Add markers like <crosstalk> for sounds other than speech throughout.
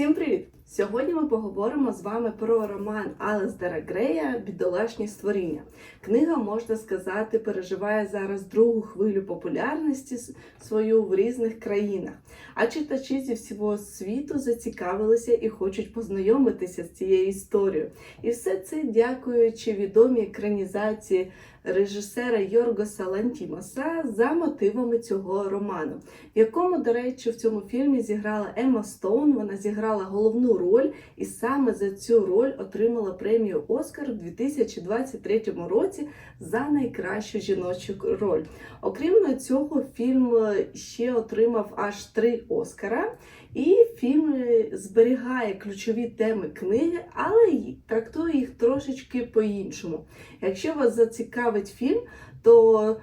Всім привіт! Сьогодні ми поговоримо з вами про роман Алестера Грея Бідолашні створіння. Книга, можна сказати, переживає зараз другу хвилю популярності свою в різних країнах. А читачі зі всього світу зацікавилися і хочуть познайомитися з цією історією. І все це дякуючи відомій екранізації режисера Йоргоса Лантімоса за мотивами цього роману, в якому, до речі, в цьому фільмі зіграла Емма Стоун. Вона зіграла головну роль, і саме за цю роль отримала премію Оскар у 2023 році за найкращу жіночу роль. Окрім цього, фільм ще отримав аж три Оскара. І фільм е, зберігає ключові теми книги, але трактує їх трошечки по-іншому. Якщо вас зацікавить фільм, то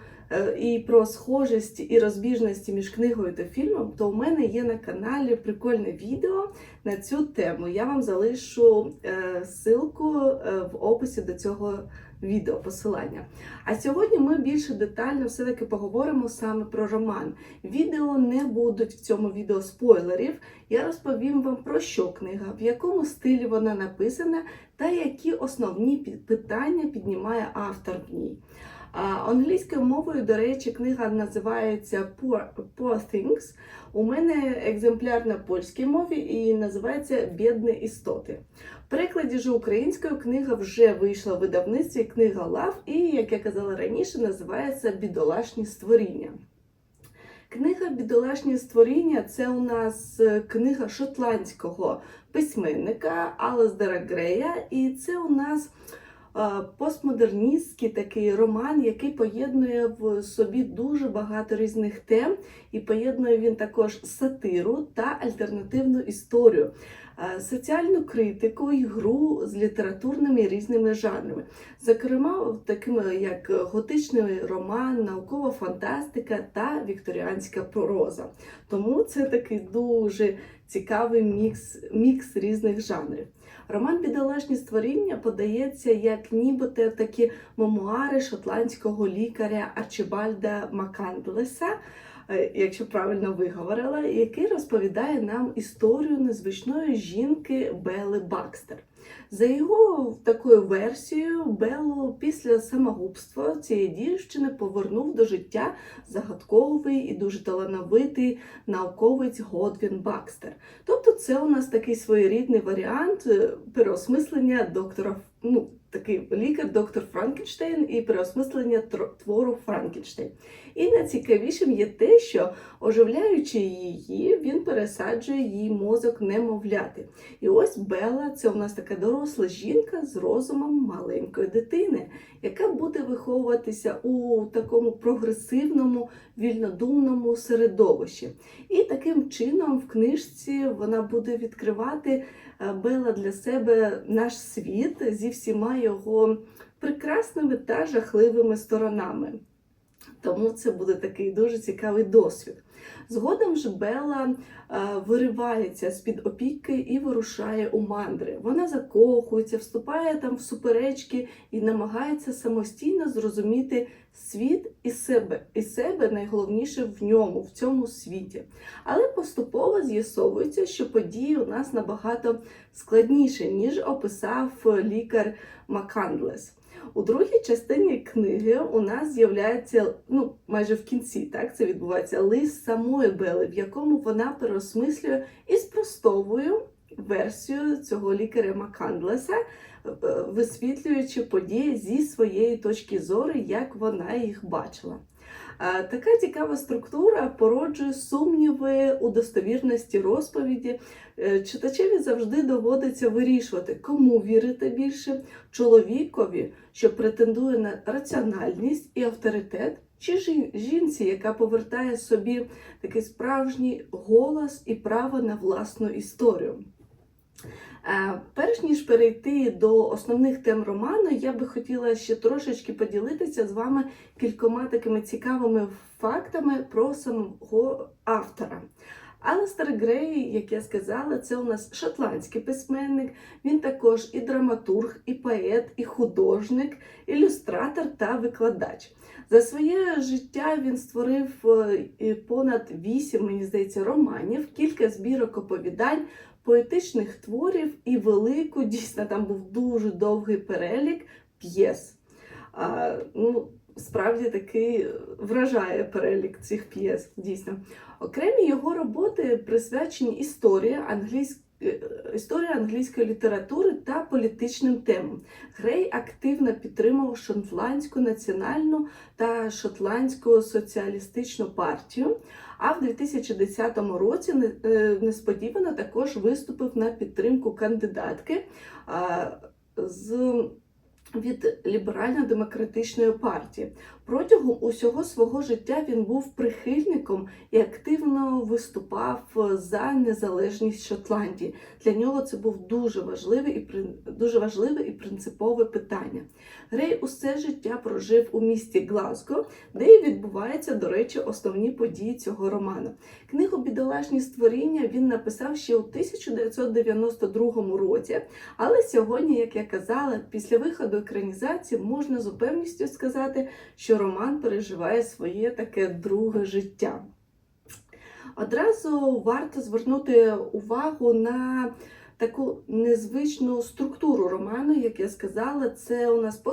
і про схожість і розбіжності між книгою та фільмом, то у мене є на каналі прикольне відео на цю тему. Я вам залишу е, ссылку е, в описі до цього відео посилання. А сьогодні ми більше детально все-таки поговоримо саме про роман. Відео не будуть в цьому відео спойлерів. Я розповім вам про що книга, в якому стилі вона написана та які основні питання піднімає автор в ній. Англійською мовою, до речі, книга називається Poor, Poor Things. У мене екземпляр на польській мові і називається Бідні істоти. В перекладі ж українською книга вже вийшла в видавництві книга Лав і, як я казала раніше, називається Бідолашні створіння. Книга Бідолашні створіння це у нас е, книга шотландського письменника Алесдера Грея, і це у нас постмодерністський такий роман, який поєднує в собі дуже багато різних тем, і поєднує він також сатиру та альтернативну історію, е, соціальну критику і гру з літературними різними жанрами. Зокрема, такими як готичний роман, наукова фантастика та вікторіанська проза. Тому це такий дуже цікавий мікс, мікс різних жанрів. Роман Бідолашні створіння подається як нібито такі мемуари шотландського лікаря Арчибальда Макандлеса, якщо правильно виговорила, який розповідає нам історію незвичної жінки Бели Бакстер. За його такою версією, Беллу після самогубства цієї дівчини повернув до життя загадковий і дуже талановитий науковець Годвін Бакстер. Тобто, це у нас такий своєрідний варіант е, переосмислення доктора, ну, такий лікар, доктор Франкенштейн і переосмислення твору Франкенштейн. І найцікавішим є те, що оживляючи її, він пересаджує її мозок немовляти. І ось Бела це у нас така доросла жінка з розумом маленької дитини, яка буде виховуватися у такому прогресивному, вільнодумному середовищі. І таким чином в книжці вона буде відкривати е, Бела для себе наш світ зі всіма його прекрасними та жахливими сторонами. Тому це буде такий дуже цікавий досвід. Згодом ж Белла е, виривається з-під опіки і вирушає у мандри. Вона закохується, вступає там в суперечки і намагається самостійно зрозуміти світ і себе, і себе найголовніше в ньому, в цьому світі. Але поступово з'ясовується, що події у нас набагато складніші, ніж описав лікар Макандлес. У другій частині книги у нас з'являється, ну майже в кінці, так це відбувається лист самої Бели, в якому вона переосмислює і спростовує версію цього лікаря Макандлеса, е, висвітлюючи події зі своєї точки зору, як вона їх бачила. Е, Така цікава структура породжує сумніви у достовірності розповіді. Е, Читачеві завжди доводиться вирішувати, кому вірити більше чоловікові, що претендує на раціональність і авторитет, чи жінці, яка повертає собі такий справжній голос і право на власну історію. Е, Перш ніж перейти до основних тем роману, я би хотіла ще трошечки поділитися з вами кількома такими цікавими фактами про самого автора. Алестер Грей, як я сказала, це у нас шотландський письменник. Він також і драматург, і поет, і художник, ілюстратор та викладач. За своє життя він створив е, понад вісім, мені здається, романів, кілька збірок оповідань, поетичних творів і велику, дійсно, там був дуже довгий перелік п'єс. А, ну, Справді такий вражає перелік цих п'єс, дійсно. Окремі його роботи присвячені історії англійської. Історія англійської літератури та політичним темам. Грей активно підтримував шотландську національну та шотландську соціалістичну партію. А в 2010 році е, несподівано також виступив на підтримку кандидатки з від ліберально-демократичної партії. Протягом усього свого життя він був прихильником і активно виступав за незалежність Шотландії. Для нього це був дуже важливе і дуже важливе і принципове питання. Грей усе життя прожив у місті Глазго, де і відбуваються, до речі, основні події цього роману. Книгу Бідолашні створіння він написав ще у 1992 році, але сьогодні, як я казала, після виходу екранізації можна з упевністю сказати, що роман переживає своє таке друге життя. Одразу варто звернути увагу на таку незвичну структуру роману, як я сказала, це у нас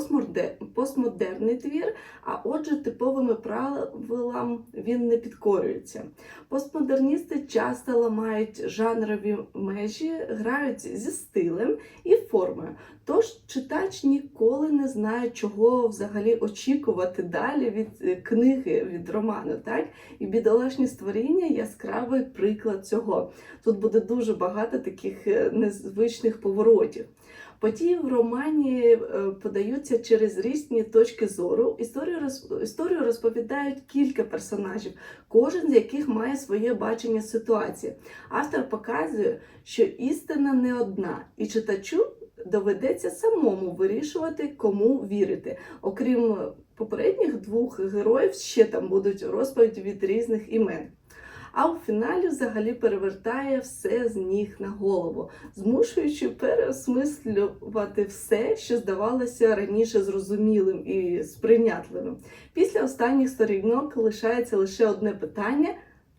постмодерний твір, а отже, типовими правилам він не підкорюється. Постмодерністи часто ламають жанрові межі, грають зі стилем і формою. Тож читач ніколи не знає, чого взагалі очікувати далі від е, книги, від роману. Так? І бідолашні створіння яскравий приклад цього. Тут буде дуже багато таких е, незвичних поворотів. Події в романі е, подаються через різні точки зору. Історію історію розповідають кілька персонажів, кожен з яких має своє бачення ситуації. Автор показує, що істина не одна, і читачу доведеться самому вирішувати, кому вірити. Окрім попередніх двох героїв, ще там будуть розповіді від різних імен а у фіналі взагалі перевертає все з ніг на голову, змушуючи переосмислювати все, що здавалося раніше зрозумілим і сприйнятливим. Після останніх сторінок лишається лише одне питання.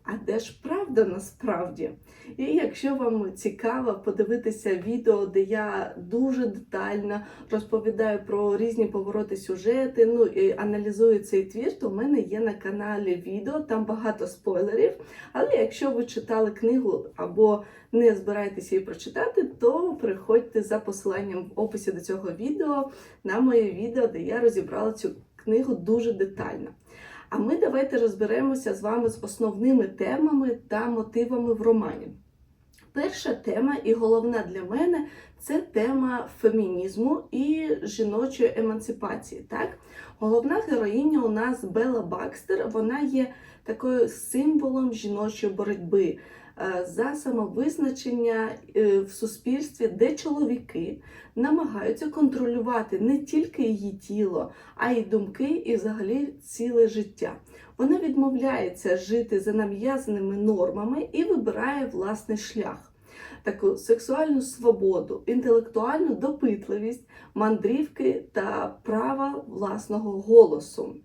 А де ж правда насправді? І якщо вам цікаво подивитися відео, де я дуже детально розповідаю про різні повороти сюжети, ну і аналізую цей твір, то в мене є на каналі відео, там багато спойлерів. Але якщо ви читали книгу або не збираєтеся її прочитати, то приходьте за посиланням в описі до цього відео на моє відео, де я розібрала цю книгу дуже детально. А ми давайте розберемося з вами з основними темами та мотивами в романі. Перша тема, і головна для мене, це тема фемінізму і жіночої емансипації. Так? Головна героїня у нас Белла Бакстер, вона є такою символом жіночої боротьби. Е, за самовизначення е, в суспільстві, де чоловіки намагаються контролювати не тільки її тіло, а й думки, і взагалі ціле життя. Вона відмовляється жити за нав'язаними нормами і вибирає власний шлях. Таку сексуальну свободу, інтелектуальну допитливість, мандрівки та права власного голосу.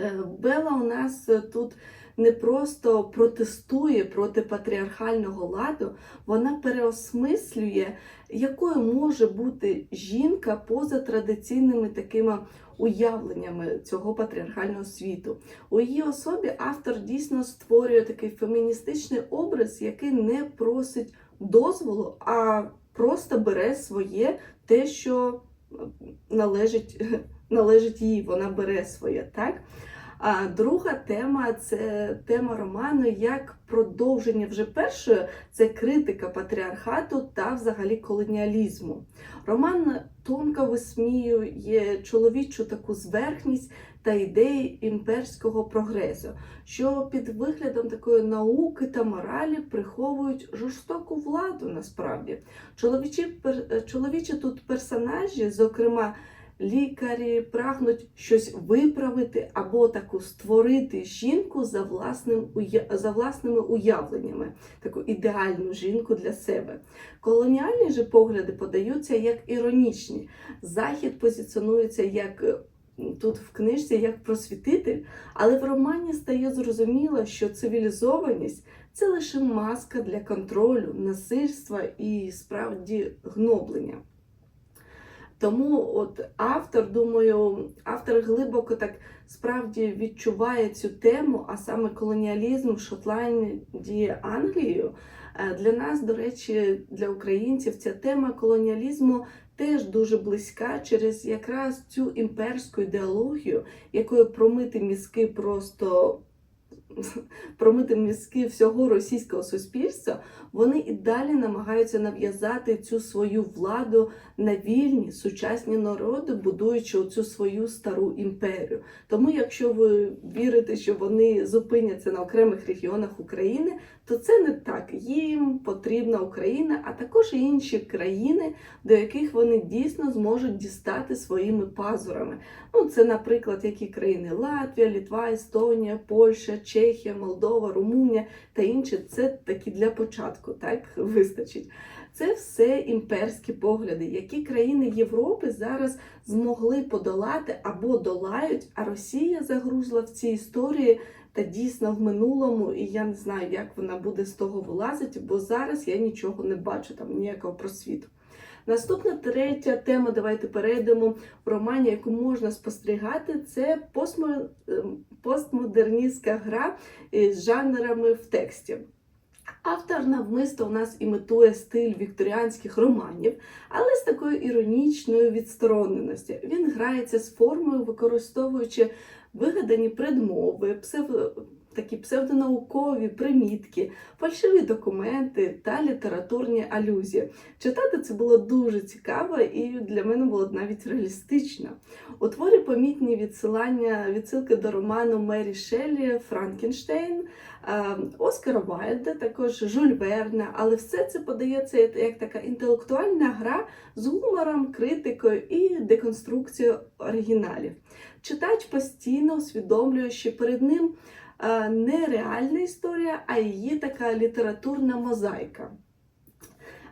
Е, Бела у нас тут не просто протестує проти патріархального ладу, вона переосмислює, якою може бути жінка поза традиційними такими уявленнями цього патріархального світу. У її особі автор дійсно створює такий феміністичний образ, який не просить дозволу, а просто бере своє те, що належить <laughs> належить їй, вона бере своє. так? А друга тема це тема роману як продовження вже першої це критика патріархату та взагалі колоніалізму. Роман тонко висміює чоловічу таку зверхність та ідеї імперського прогресу, що під виглядом такої науки та моралі приховують жорстоку владу насправді. Чоловічі, чоловічі тут персонажі, зокрема лікарі прагнуть щось виправити або таку створити жінку за власним за власними уявленнями, таку ідеальну жінку для себе. Колоніальні же погляди подаються як іронічні. Захід позиціонується як. Е, тут в книжці як просвітитель, але в романі стає зрозуміло, що цивілізованість це лише маска для контролю, насильства і справді гноблення. Тому от автор, думаю, автор глибоко так справді відчуває цю тему, а саме колоніалізм в Шотландії, Англію. Е, Для нас, до речі, для українців ця тема колоніалізму теж дуже близька через якраз цю імперську ідеологію, якою промити мізки просто <laughs> промити мізки всього російського суспільства, вони і далі намагаються нав'язати цю свою владу на вільні сучасні народи, будуючи цю свою стару імперію. Тому, якщо ви вірите, що вони зупиняться на окремих регіонах України, то це не так. Їм потрібна Україна, а також і інші країни, до яких вони дійсно зможуть дістати своїми пазурами. Ну, це, наприклад, які країни Латвія, Літва, Естонія, Польща, Чехія, Молдова, Румунія та інші. Це такі для початку, так вистачить. Це все імперські погляди, які країни Європи зараз змогли подолати або долають, а Росія загрузла в цій історії та дійсно в минулому, і я не знаю, як вона буде з того вилазити, бо зараз я нічого не бачу, там ніякого просвіту. Наступна третя тема, давайте перейдемо в романі, яку можна спостерігати, це ем, постмодерністська гра з жанрами в тексті. Автор навмисто у нас імітує стиль вікторіанських романів, але з такою іронічною відстороненості. Він грається з формою, використовуючи вигадані предмови, псев... такі псевдонаукові примітки, фальшиві документи та літературні алюзії. Читати це було дуже цікаво і для мене було навіть реалістично. У творі помітні відсилання, відсилки до роману Мері Шеллі Франкенштейн. Е, Оскара Вайльда, також Жюль Верна, але все це подається як така інтелектуальна гра з гумором, критикою і деконструкцією оригіналів. Читач постійно усвідомлює, що перед ним не реальна історія, а її така літературна мозаїка.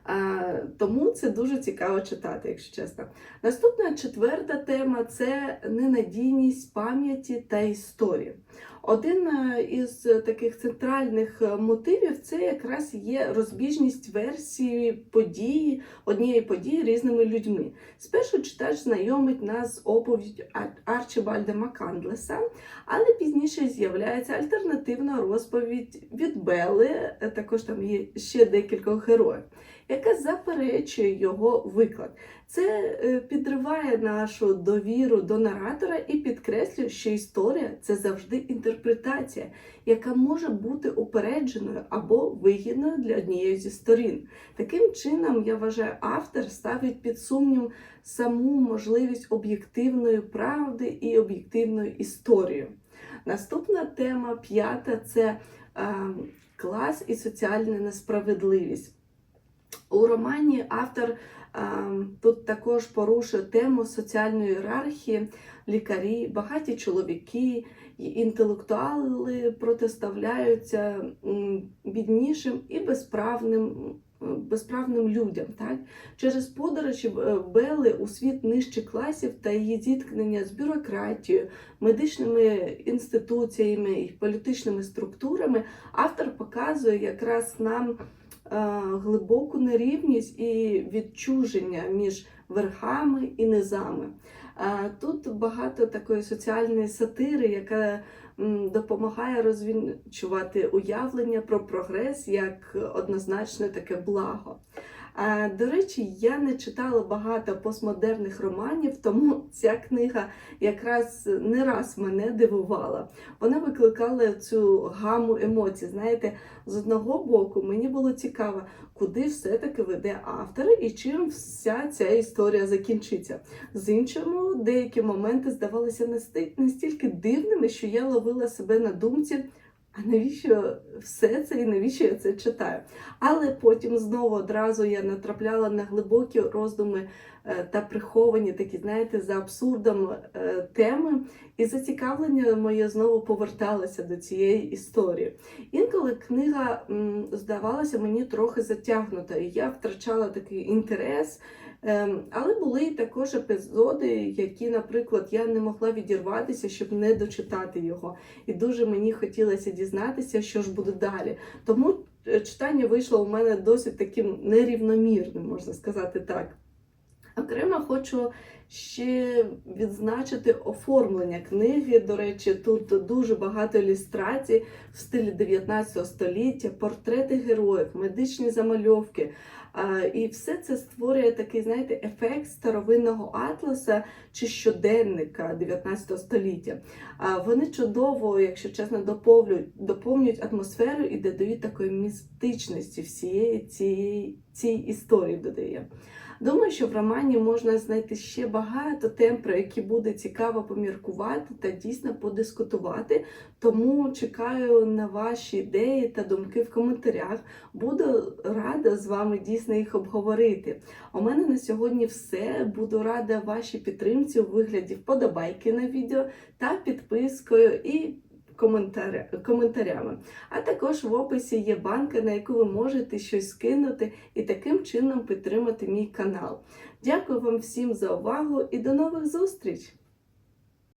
Е, Тому це дуже цікаво читати, якщо чесно. Наступна четверта тема це ненадійність пам'яті та історії. Один е, із таких центральних е, мотивів це якраз є розбіжність версії події, однієї події різними людьми. Спершу читач знайомить нас з оповідь Арчибальда Макандлеса, але пізніше з'являється альтернативна розповідь від Белли, е, також там є ще декількох героїв, яка заперечує його виклад. Це підриває нашу довіру до наратора і підкреслює, що історія це завжди інтерпретація, яка може бути упередженою або вигідною для однієї зі сторін. Таким чином, я вважаю, автор ставить під сумнів саму можливість об'єктивної правди і об'єктивної історії. Наступна тема п'ята це е, клас і соціальна несправедливість. У романі автор Тут також порушує тему соціальної ієрархії, лікарі, багаті чоловіки, інтелектуали протиставляються біднішим і безправним. Безправним людям, так через подорожі Бели у світ нижчих класів та її зіткнення з бюрократією, медичними інституціями і політичними структурами автор показує якраз нам глибоку нерівність і відчуження між верхами і низами. Тут багато такої соціальної сатири, яка допомагає розвінчувати уявлення про прогрес як однозначне таке благо. До речі, я не читала багато постмодерних романів, тому ця книга якраз не раз мене дивувала. Вона викликала цю гаму емоцій. Знаєте, з одного боку мені було цікаво, куди все-таки веде автор і чим вся ця історія закінчиться. З іншого, деякі моменти здавалися настільки дивними, що я ловила себе на думці. А навіщо все це і навіщо я це читаю? Але потім знову одразу я натрапляла на глибокі роздуми е, та приховані такі, знаєте, за абсурдом е, теми, і зацікавлення моє знову поверталося до цієї історії. Інколи книга здавалася мені трохи затягнута, і я втрачала такий інтерес. Ем, Але були також епізоди, які, наприклад, я не могла відірватися, щоб не дочитати його. І дуже мені хотілося дізнатися, що ж буде далі. Тому е, читання вийшло у мене досить таким нерівномірним, можна сказати так. Окремо хочу ще відзначити оформлення книги. До речі, тут дуже багато ілюстрацій в стилі 19 століття, портрети героїв, медичні замальовки. І все це створює такий, знаєте, ефект старовинного атласа чи щоденника 19 століття. Вони чудово, якщо чесно, доповнюють, доповнюють атмосферу і додають такої містичності всієї цієї цій історії додає. Думаю, що в романі можна знайти ще багато тем, про які буде цікаво поміркувати та дійсно подискутувати. Тому чекаю на ваші ідеї та думки в коментарях. Буду рада з вами дійсно їх обговорити. У мене на сьогодні все. Буду рада вашій підтримці у вигляді вподобайки на відео та підпискою і коментарями. А також в описі є банка, на яку ви можете щось скинути і таким чином підтримати мій канал. Дякую вам всім за увагу і до нових зустріч!